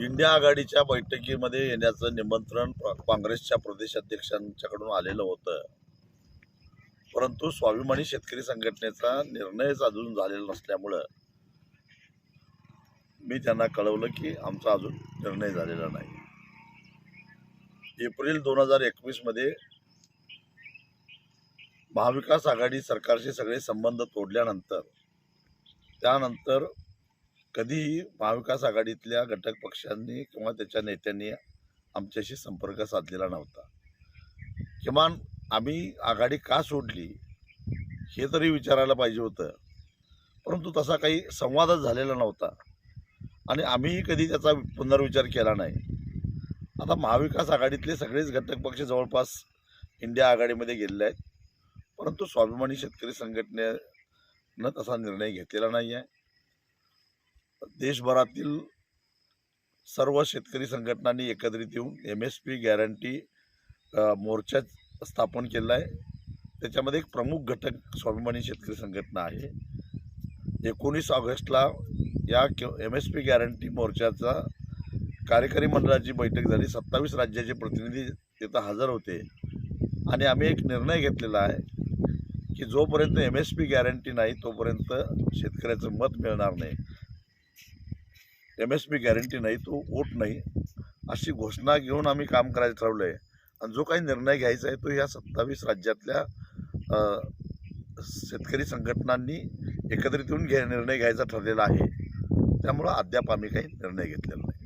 India आघाडीच्या बैठकीमध्ये येण्याचं निमंत्रण काँग्रेसच्या प्रदेशाध्यक्षांच्याकडून आलेलं होतं. परंतु स्वाभिमानी शेतकरी संघटनेचा निर्णयच अजून झालेला नसल्यामुळं मी त्यांना कळवलं की आमचा अजून निर्णय झालेला नाही. एप्रिल दोन हजार एकवीसमध्ये महाविकास आघाडी सरकारशी सगळे संबंध तोडल्यानंतर त्यानंतर कधीही महाविकास आघाडीतल्या घटक पक्षांनी किंवा त्याच्या नेत्यांनी आमच्याशी संपर्क साधलेला नव्हता. किमान आम्ही आघाडी का सोडली हे तरी विचारायला पाहिजे होतं. परंतु तसा काही संवादच झालेला नव्हता आणि आम्हीही कधी त्याचा पुनर्विचार केला नाही. आता महाविकास आघाडीतले सगळेच घटक पक्ष जवळपास इंडिया आघाडीमध्ये गेलेले आहेत. परंतु स्वाभिमानी शेतकरी संघटनेनं तसा निर्णय घेतलेला नाही आहे देशभरातील सर्व शेतकरी संघटनांनी एकत्रित येऊन एम एस पी गॅरंटी मोर्चा स्थापन केला आहे. त्याच्यामध्ये एक प्रमुख घटक स्वाभिमानी शेतकरी संघटना आहे. एकोणीस ऑगस्टला या एम एस पी गॅरंटी मोर्चाचा कार्यकारी मंडळाची बैठक झाली. सत्तावीस राज्याचे प्रतिनिधी तिथं हजर होते. आणि आम्ही एक निर्णय घेतलेला आहे की जोपर्यंत एम एस पी गॅरंटी नाही तोपर्यंत शेतकऱ्याचं मत मिळणार नाही. एम एस पी गॅरंटी नाही तो वोट नाही. अशी घोषणा घेऊन आम्ही काम करायचं ठरवलं आहे आणि जो काही निर्णय घ्यायचा आहे तो ह्या सत्तावीस राज्यातल्या शेतकरी संघटनांनी एकत्रित येऊन घे निर्णय घ्यायचा ठरलेला आहे. त्यामुळं अद्याप आम्ही काही निर्णय घेतलेला नाही.